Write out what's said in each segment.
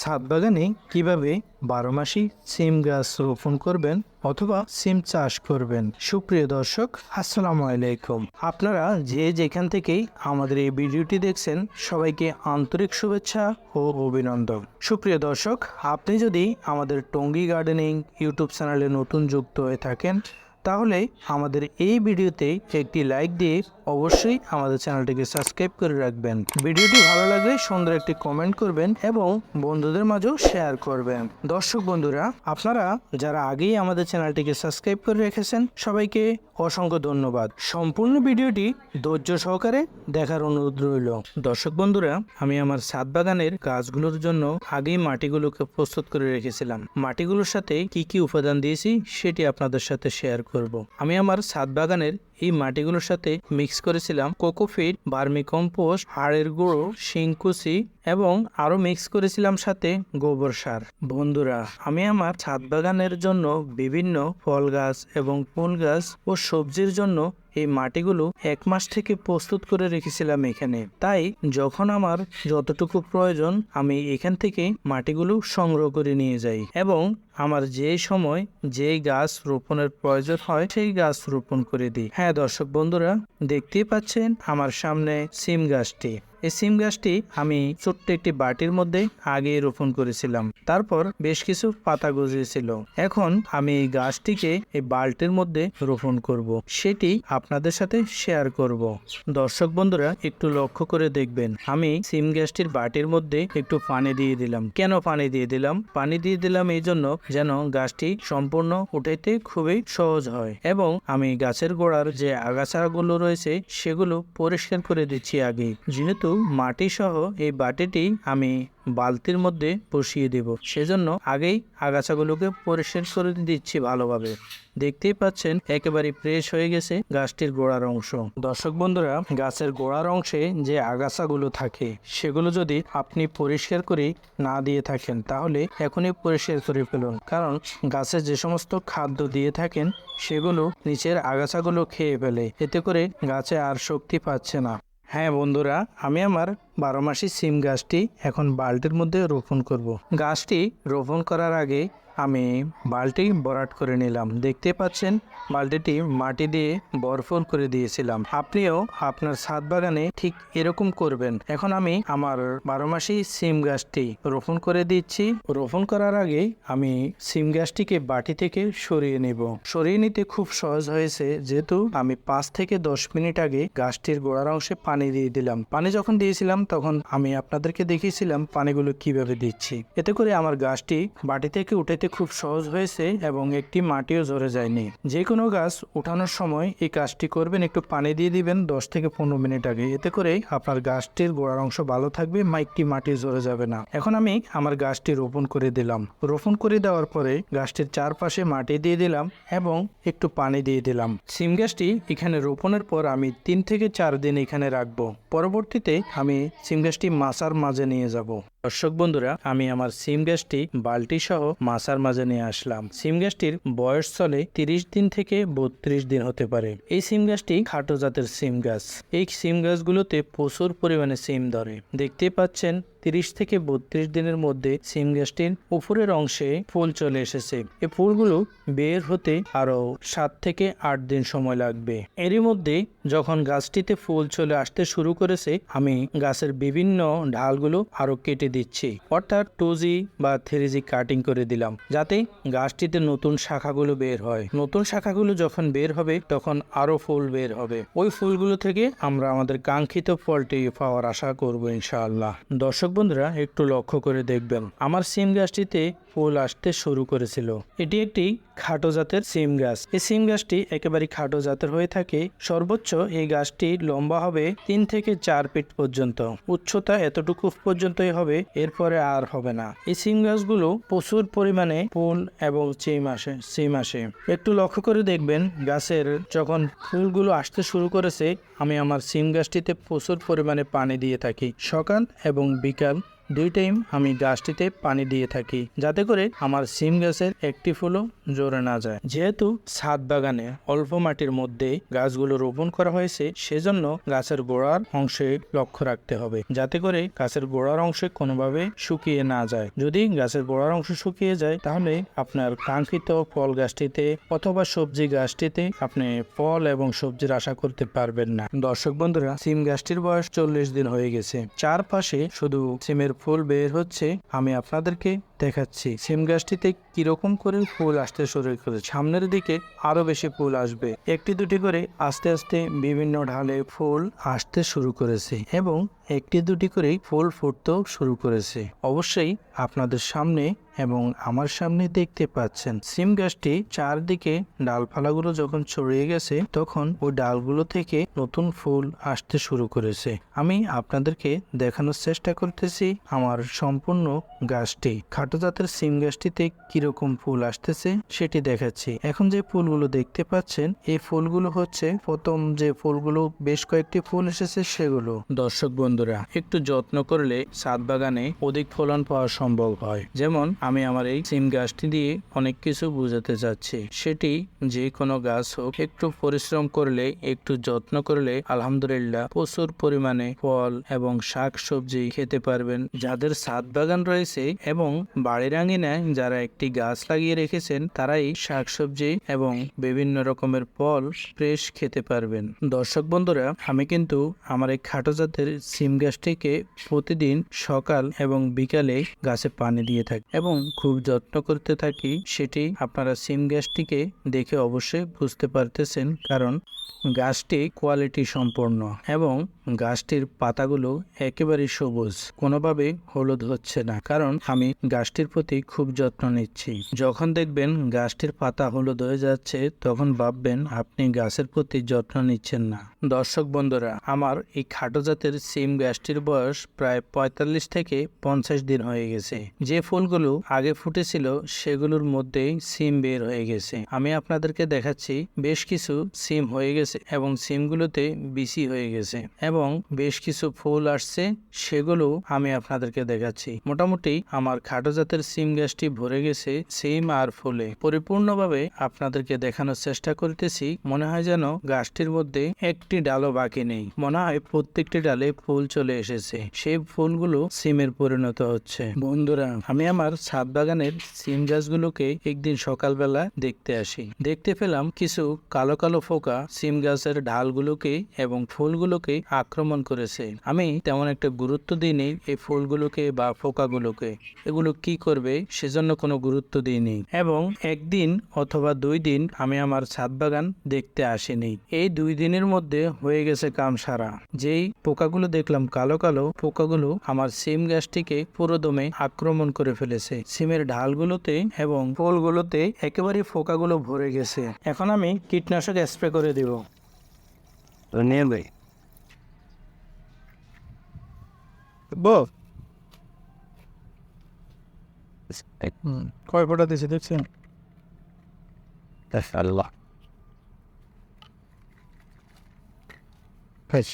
ছাদ বাগানে কীভাবে বারো মাসি সিম গাছ রোপণ করবেন অথবা সিম চাষ করবেন? সুপ্রিয় দর্শক, আসসালামু আলাইকুম। আপনারা যে যেখান থেকেই আমাদের এই ভিডিওটি দেখছেন, সবাইকে আন্তরিক শুভেচ্ছা ও অভিনন্দন। সুপ্রিয় দর্শক, আপনি যদি আমাদের টঙ্গী গার্ডেনিং ইউটিউব চ্যানেলে নতুন যুক্ত হয়ে থাকেন তাহলে আমাদের এই ভিডিওতে একটি লাইক দিয়ে অবশ্যই আমাদের চ্যানেলটিকে সাবস্ক্রাইব করে রাখবেন। ভিডিওটি ভালো লাগলে সুন্দর একটি কমেন্ট করবেন এবং বন্ধুদের মাঝেও শেয়ার করবেন। দর্শক বন্ধুরা, আপনারা যারা আগেই আমাদের চ্যানেলটিকে সাবস্ক্রাইব করে রেখেছেন, সবাইকে অসংখ্য ধন্যবাদ। সম্পূর্ণ ভিডিওটি ধৈর্য সহকারে দেখার অনুরোধ রইল। দর্শক বন্ধুরা, আমি আমার ছাদ বাগানের গাছগুলোর জন্য আগেই মাটিগুলোকে প্রস্তুত করে রেখেছিলাম। মাটিগুলোর সাথে কি কি উপাদান দিয়েছি, সেটি আপনাদের সাথে শেয়ার করব। আমি আমার ছাদ বাগানের এই মাটিগুলোর সাথে মিক্স করেছিলাম কোকোফিট বার্মি কম্পোস্ট, হাড়ের গুঁড়ো, শিংকুচি এবং আরও মিক্স করেছিলাম সাথে গোবর সার। বন্ধুরা, আমি আমার ছাদ বাগানের জন্য বিভিন্ন ফল গাছ এবং ফুল গাছ ও সবজির জন্য এই মাটিগুলো এক মাস থেকে প্রস্তুত করে রেখেছিলাম এখানে। তাই যখন আমার যতটুকু প্রয়োজন, আমি এখান থেকে মাটিগুলো সংগ্রহ করে নিয়ে যাই এবং আমার যে সময় যেই গাছ রোপণের প্রয়োজন হয়, সেই গাছ রোপণ করে দিই। হ্যাঁ দর্শক বন্ধুরা দেখতেই পাচ্ছেন আমার সামনে সিম গাছটি। এই সিম গাছটি আমি ছোট্ট একটি বাটির মধ্যে আগে রোপণ করেছিলাম। তারপর বেশ কিছু পাতা গজিয়েছিল। এখন আমি এই গাছটিকে এই বালতির মধ্যে রোপণ করব। সেটি আপনাদের সাথে শেয়ার করব। দর্শক বন্ধুরা, একটু লক্ষ্য করে দেখবেন, আমি সিম গাছটির বাটির মধ্যে একটু পানি দিয়ে দিলাম। কেন পানি দিয়ে দিলাম? পানি দিয়ে দিলাম এই জন্য যেন গাছটি সম্পূর্ণ উঠাইতে খুবই সহজ হয় এবং আমি গাছের গোড়ার যে আগাছাগুলো রয়েছে, সেগুলো পরিষ্কার করে দিচ্ছি আগে। যেহেতু মাটি সহ এই বাটিটি আমি বালতির মধ্যে বসিয়ে দেব। সেজন্য আগেই আগাছাগুলোকে পরিষ্কার করে দিচ্ছি ভালোভাবে। দেখতেই পাচ্ছেন, একেবারে ফ্রেশ হয়ে গেছে গাছটির গোড়ার অংশ। দর্শক বন্ধুরা, গাছের গোড়ার অংশে যে আগাছাগুলো থাকে, সেগুলো যদি আপনি পরিষ্কার করে না দিয়ে থাকেন, তাহলে এখনই পরিষ্কার করে ফেলুন। কারণ গাছে যে সমস্ত খাদ্য দিয়ে থাকেন, সেগুলো নিচের আগাছাগুলো খেয়ে ফেলে। এতে করে গাছে আর শক্তি পাচ্ছে না। হ্যাঁ বন্ধুরা, আমি আমার বারো মাসের সিম গাছটি এখন বালতির মধ্যে রোপণ করব। গাছটি রোপণ করার আগে আমি বালতি ভরাট করে নিলাম। দেখতে পাচ্ছেন, বালতিটি মাটি দিয়ে বরফল করে দিয়েছিলাম। আপনিও আপনার ছাদ বাগানে ঠিক এরকম করবেন। এখন আমি আমার বারো মাসি সিম গাছটি রোপণ করে দিচ্ছি। রোপণ করার আগে আমি সিম গাছটিকে বাটি থেকে সরিয়ে নেব। সরিয়ে নিতে খুব সহজ হয়েছে, যেহেতু আমি পাঁচ থেকে দশ মিনিট আগে গাছটির গোড়ার অংশে পানি দিয়ে দিলাম। পানি যখন দিয়েছিলাম, তখন আমি আপনাদেরকে দেখিয়েছিলাম পানিগুলো কীভাবে দিচ্ছি। এতে করে আমার গাছটি বাটি থেকে উঠাইতে খুব সহজ হয়েছে এবং একটি মাটিও ঝরে যায়নি। যে কোনো গাছ উঠানোর সময় এই কাজটি করবেন, একটু পানি দিয়ে দিবেন দশ থেকে পনেরো মিনিট আগে। এতে করে আপনার গাছটির গোড়ার অংশ ভালো থাকবে, মা একটি মাটি ঝরে যাবে না। এখন আমি আমার গাছটি রোপণ করে দিলাম। রোপণ করে দেওয়ার পরে গাছটির চারপাশে মাটি দিয়ে দিলাম এবং একটু পানি দিয়ে দিলাম। সিম গাছটি এখানে রোপণের পর আমি তিন থেকে চার দিন এখানে রাখব। পরবর্তীতে আমি সিম গাছটি মাছার মাঝে নিয়ে যাব। দর্শক বন্ধুরা, আমি আমার সিম গাছটি বালতি সহ মাছার মাঝে নিয়ে আসলাম। সিম গাছটির বয়স চলে তিরিশ দিন থেকে বত্রিশ দিন হতে পারে। এই সিম গাছটি খাটো জাতের সিম গাছ এই সিম গাছগুলোতে প্রচুর পরিমাণে সিম ধরে। দেখতে পাচ্ছেন, তিরিশ থেকে বত্রিশ দিনের মধ্যে সিম গাছটির উপরের অংশে ফুল চলে এসেছে। এই ফুলগুলো বের হতে আরও সাত থেকে আট দিন সময় লাগবে। এরই মধ্যে যখন গাছটিতে ফুল চলে আসতে শুরু করেছে, আমি গাছের বিভিন্ন ঢালগুলো আরও কেটে দিচ্ছি। অর্থাৎ টু বা থ্রি কাটিং করে দিলাম। যাতে গাছটিতে নতুন শাখাগুলো বের হয়। নতুন শাখাগুলো যখন বের হবে, তখন আরও ফুল বের হবে। ওই ফুলগুলো থেকে আমরা আমাদের কাঙ্ক্ষিত ফলটি পাওয়ার আশা করব ইনশাআল্লাহ। দর্শক বন্ধুরা, একটু লক্ষ্য করে দেখবেন। আমার সিম গাছটিতে ফুল আসতে শুরু করেছিল। এটি একটি খাটো জাতের সিম গাছ। এই সিম গাছটি একেবারে খাটো জাতের হয়ে থাকে। সর্বোচ্চ এই গাছটি লম্বা হবে তিন থেকে চার ফিট পর্যন্ত। উচ্চতা এতটুকু পর্যন্তই হবে, এরপরে আর হবে না। এই সিম গাছগুলো প্রচুর পরিমাণে ফুল এবং চিম আসে, সিম আসে। একটু লক্ষ্য করে দেখবেন, গাছের যখন ফুলগুলো আসতে শুরু করেছে, আমি আমার সিম গাছটিতে প্রচুর পরিমাণে পানি দিয়ে থাকি। সকাল এবং বিকাল দুই টাইম আমি গাছটিতে পানি দিয়ে থাকি, যাতে করে আমার সিম গাছের একটি ফুলও জোরে না যায়। যেহেতু ছাদ বাগানে অল্প মাটির মধ্যে গাছগুলো রোপণ করা হয়েছে, সেজন্য গাছের গোড়ার অংশে লক্ষ্য রাখতে হবে, যাতে করে গাছের গোড়ার অংশে কোনোভাবে শুকিয়ে না যায়। যদি গাছের গোড়ার অংশ শুকিয়ে যায়, তাহলে আপনার কাঙ্ক্ষিত ফল গাছটিতে অথবা সবজি গাছটিতে আপনি ফল এবং সবজির আশা করতে পারবেন না। দর্শক বন্ধুরা, সিম গাছটির বয়স চল্লিশ দিন হয়ে গেছে। চারপাশে শুধু সিমের ফুল বের হচ্ছে আমি আপনাদেরকে দেখাচ্ছি। সিম গাছটিতে কীরকম করে ফুল আসতে শুরু করেছে? সামনের দিকে আরও বেশি ফুল আসবে। একটি দুটি করে আস্তে আস্তে বিভিন্ন ঢালে ফুল আসতে শুরু করেছে এবং একটি দুটি করেই ফুল ফুটতেও শুরু করেছে। অবশ্যই আপনাদের সামনে এবং আমার সামনে দেখতে পাচ্ছেন। সিম গাছটি চারদিকে ডালপালাগুলো যখন ছড়িয়ে গেছে, তখন ওই ডালগুলো থেকে নতুন ফুল আসতে শুরু করেছে। আমি আপনাদেরকে দেখানোর চেষ্টা করতেছি আমার সম্পূর্ণ গাছটি। খাটো জাতের সিম গাছটিতে কীরকম ফুল আসতেছে সেটি দেখাচ্ছি। এখন যে ফুলগুলো দেখতে পাচ্ছেন, এই ফুলগুলো হচ্ছে প্রথম যে ফুলগুলো বেশ কয়েকটি ফুল এসেছে সেগুলো। দর্শক বন্ধুরা, একটু যত্ন করলে সাত বাগানে অধিক ফলন পাওয়া সম্ভব হয়। যেমন, আমি আমার এই সিম গাছটি দিয়ে অনেক কিছু বুঝাতে চাচ্ছি। সেটি যে কোনো গাছ হোক, একটু পরিশ্রম করলে, একটু যত্ন করলে আলহামদুলিল্লাহ প্রচুর পরিমাণে ফল এবং শাক সবজি খেতে পারবেন। যাদের সাত বাগান রয়েছে এবং বাড়ির আঙিনায় যারা একটি গাছ লাগিয়ে রেখেছেন, তারাই শাক সবজি এবং বিভিন্ন রকমের ফল ফ্রেশ খেতে পারবেন। দর্শক বন্ধুরা, আমি কিন্তু আমার এই খাটো জাতের সিম গাছটিকে প্রতিদিন সকাল এবং বিকালে গাছে পানি দিয়ে থাকি এবং খুব যত্ন করতে থাকি, সেটি আপনারা সিম গাছটিকে দেখে অবশ্যই বুঝতে পারতেছেন, কারণ গাছটি কোয়ালিটি সম্পন্ন এবং গাছটির পাতাগুলো একেবারে সবুজ, কোনোভাবে হলুদ হচ্ছে না। কারণ আমি গাছটির প্রতি খুব যত্ন নিচ্ছি। যখন দেখবেন গাছটির পাতা হলুদ হয়ে যাচ্ছে, তখন ভাববেন আপনি গাছের প্রতি যত্ন নিচ্ছেন না। দর্শক বন্ধুরা, আমার এই খাটো জাতের সিম গাছটির বয়স প্রায় পঁয়তাল্লিশ থেকে পঞ্চাশ দিন হয়ে গেছে। যে ফুলগুলো আগে ফুটেছিল, সেগুলোর মধ্যেই সিম বের হয়ে গেছে। আমি আপনাদেরকে দেখাচ্ছি, বেশ কিছু সিম হয়ে গেছে এবং সিমগুলোতে বিসি হয়ে গেছে এবং বেশ কিছু ফুল আসছে, সেগুলো আমি আপনাদেরকে দেখাচ্ছি। মোটামুটি আমার খাটো জাতের সিম গাছটি ভরে গেছে, সিম আর ফুলে। পরিপূর্ণভাবে আপনাদেরকে দেখানোর চেষ্টা করতেছি, মনে হয় যেন গাছটির মধ্যে একটি ডালও বাকি নেই। মনে হয় প্রত্যেকটি ডালে ফুল চলে এসেছে। সেই ফুলগুলো সিমের পরিণত হচ্ছে। বন্ধুরা, আমি আমার ছাদ বাগানের সিম গাছগুলোকে একদিন সকালবেলা দেখতে আসি। দেখতে পেলাম কিছু কালো কালো ফোকা সিম গাছের ডালগুলোকে এবং ফুলগুলোকে আক্রমণ করেছে। আমি তেমন একটা গুরুত্ব দিইনি এই ফুলগুলোকে বা ফোকাগুলোকে। এগুলো কি করবে সেজন্য কোনো গুরুত্ব দিইনি এবং একদিন অথবা দুই দিন আমি আমার ছাদ বাগান দেখতে আসিনি। এই দুই দিনের মধ্যে হয়ে গেছে কাম সারা যেই পোকাগুলো দেখলাম কালো কালো পোকাগুলো আমার সিম গাছটিকে পুরো দমে আক্রমণ করে ফেলেছে। সিমের ঢালগুলোতে এবং ফুলগুলোতে একেবারে পোকাগুলো ভরে গেছে। এখন আমি কীটনাশক স্প্রে করে দিব। নেবে। বল কয় ফোটা দিয়েছে দেখছেন আল্লাহ ফেস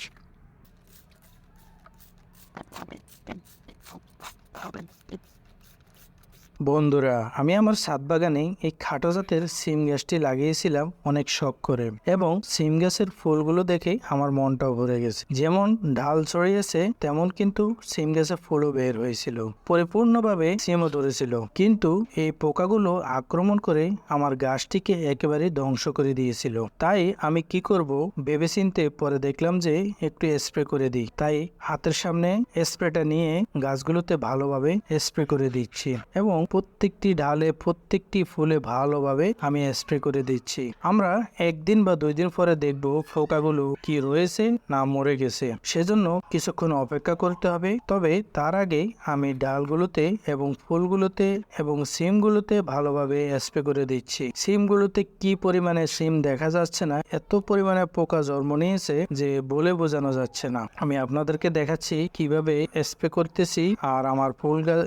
বন্ধুরা, আমি আমার ছাদ বাগানে এই খাটো জাতের সিম গাছটি লাগিয়েছিলাম অনেক শখ করে এবং সিম গাছের ফুলগুলো দেখে আমার মনটাও ভরে গেছে। যেমন ঢাল ছড়িয়েছে, তেমন কিন্তু সিম গাছের ফুলও বের হয়েছিল, পরিপূর্ণভাবে সিমও ধরেছিল। কিন্তু এই পোকাগুলো আক্রমণ করে আমার গাছটিকে একেবারে ধ্বংস করে দিয়েছিল। তাই আমি কি করব ভেবেচিন্তে পরে দেখলাম যে একটু স্প্রে করে দিই। তাই হাতের সামনে স্প্রেটা নিয়ে গাছগুলোতে ভালোভাবে স্প্রে করে দিচ্ছি এবং প্রত্যেকটি ডালে প্রত্যেকটি ফুলে ভালোভাবে আমি স্প্রে করে দিচ্ছি। আমরা একদিন বা দুই দিন পরে দেখব ফোকাগুলো কি রয়েছে না মরে গেছে। সেজন্য কিছুক্ষণ অপেক্ষা করতে হবে। তবে তার আগে আমি ডালগুলোতে এবং ফুলগুলোতে এবং সিমগুলোতে ভালোভাবে স্প্রে করে দিচ্ছি। সিমগুলোতে কি পরিমাণে সিম দেখা যাচ্ছে না, এত পরিমাণে পোকা জন্ম নিয়েছে যে বলে বোঝানো যাচ্ছে না। আমি আপনাদেরকে দেখাচ্ছি কীভাবে স্প্রে করতেছি। আর আমার ফুল গাছ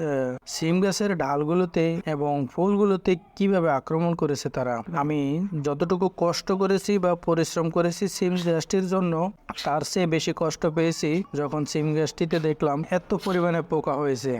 সিম গাছের ডালগুলো গাছগুলোতে এবং ফুলগুলোতে কীভাবে আক্রমণ করেছে তারা? আমি যতটুকু কষ্ট করেছি বা পরিশ্রম করেছি সিম গাছটির জন্য, তার চেয়ে বেশি কষ্ট পেয়েছি যখন সিম গাছটিতে দেখলাম এত পরিমাণে পোকা হয়েছে।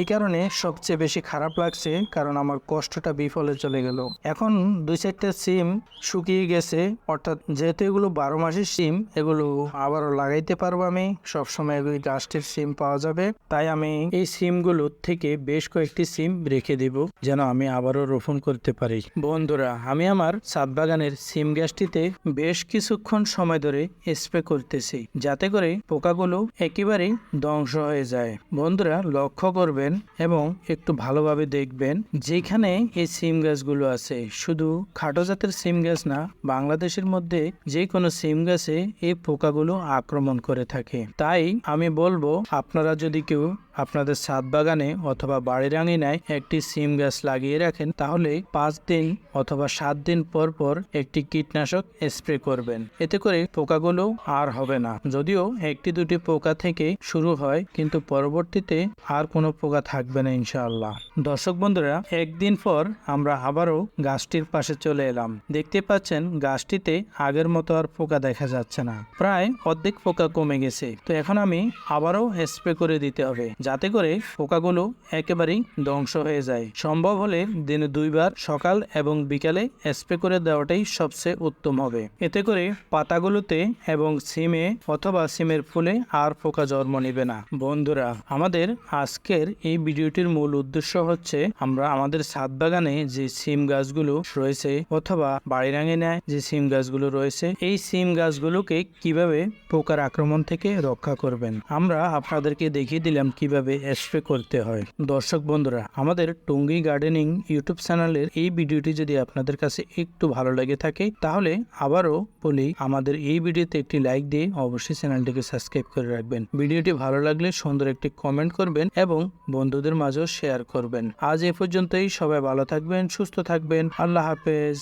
এই কারণে সবচেয়ে বেশি খারাপ লাগছে কারণ আমার কষ্টটা বিফলে চলে গেল। এখন দুই চারটা সিম শুকিয়ে গেছে, অর্থাৎ যেহেতু এগুলো বারো মাসের সিম, এগুলো আবারও লাগাইতে পারব আমি। সবসময় ওই গাছটির সিম পাওয়া যাবে। তাই আমি এই সিমগুলো থেকে বেশ কয়েকটি সিম রেখে দিব, যেন আমি আবারও রোপণ করতে পারি। বন্ধুরা, আমি আমার ছাদ বাগানের সিম গাছটিতে বেশ কিছুক্ষণ সময় ধরে স্প্রে করতেছি, যাতে করে পোকাগুলো একেবারেই ধ্বংস হয়ে যায়। বন্ধুরা, লক্ষ্য করবেন এবং একটু ভালোভাবে দেখবেন যেখানে এই সিম গাছগুলো আছে। শুধু খাটো জাতের সিম গাছ না, বাংলাদেশের মধ্যে যে কোনো সিম গাছে এই পোকাগুলো আক্রমণ করে থাকে। তাই আমি বলব, আপনারা যদি কেউ আপনাদের ছাদ বাগানে অথবা বাড়ির আঙিনায় একটি সিম গাছ লাগিয়ে রাখেন, তাহলে পাঁচ দিন অথবা সাত দিন পর পর একটি কীটনাশক স্প্রে করবেন। এতে করে পোকাগুলো আর হবে না। যদিও একটি দুটি পোকা থেকে শুরু হয়, কিন্তু পরবর্তীতে আর কোনো পোকা থাকবে না, ইনশাআল্লাহ। দর্শক বন্ধুরা, একদিন পর আমরা আবারও গাছটির পাশে চলে এলাম। দেখতে পাচ্ছেন, গাছটিতে আগের মতো আর পোকা দেখা যাচ্ছে না। প্রায় অর্ধেক পোকা কমে গেছে। তো এখন আমি আবারও স্প্রে করে দিতে হবে, যাতে করে পোকাগুলো একেবারেই ধ্বংস হয়ে যায়। সম্ভব হলে দিনে দুইবার সকাল এবং বিকালে স্প্রে করে দেওয়াটাই সবচেয়ে উত্তম হবে। এতে করে পাতাগুলোতে এবং সিমে অথবা সিমের ফুলে আর পোকা জন্ম নেবে না। বন্ধুরা, আমাদের আজকের এই ভিডিওটির মূল উদ্দেশ্য হচ্ছে, আমরা আমাদের ছাদ বাগানে যে সিম গাছগুলো রয়েছে অথবা বাড়ির আঙিনায় যে সিম গাছগুলো রয়েছে, এই সিম গাছগুলোকে কীভাবে পোকার আক্রমণ থেকে রক্ষা করবেন? আমরা আপনাদেরকে দেখিয়ে দিলাম কীভাবে স্প্রে করতে হয়। দর্শক বন্ধুরা, আমাদের টঙ্গি গার্ডেনিং ইউটিউব চ্যানেলের এই ভিডিওটি যদি আপনাদের কাছে একটু ভালো লেগে থাকে, তাহলে আবারও বলি, আমাদের এই ভিডিওতে একটি লাইক দিয়ে অবশ্যই চ্যানেলটিকে সাবস্ক্রাইব করে রাখবেন। ভিডিওটি ভালো লাগলে সুন্দর একটি কমেন্ট করবেন এবং বন্ধুদের মাঝেও শেয়ার করবেন। আজ এ পর্যন্তই সবাই ভালো থাকবেন সুস্থ থাকবেন আল্লাহ হাফেজ।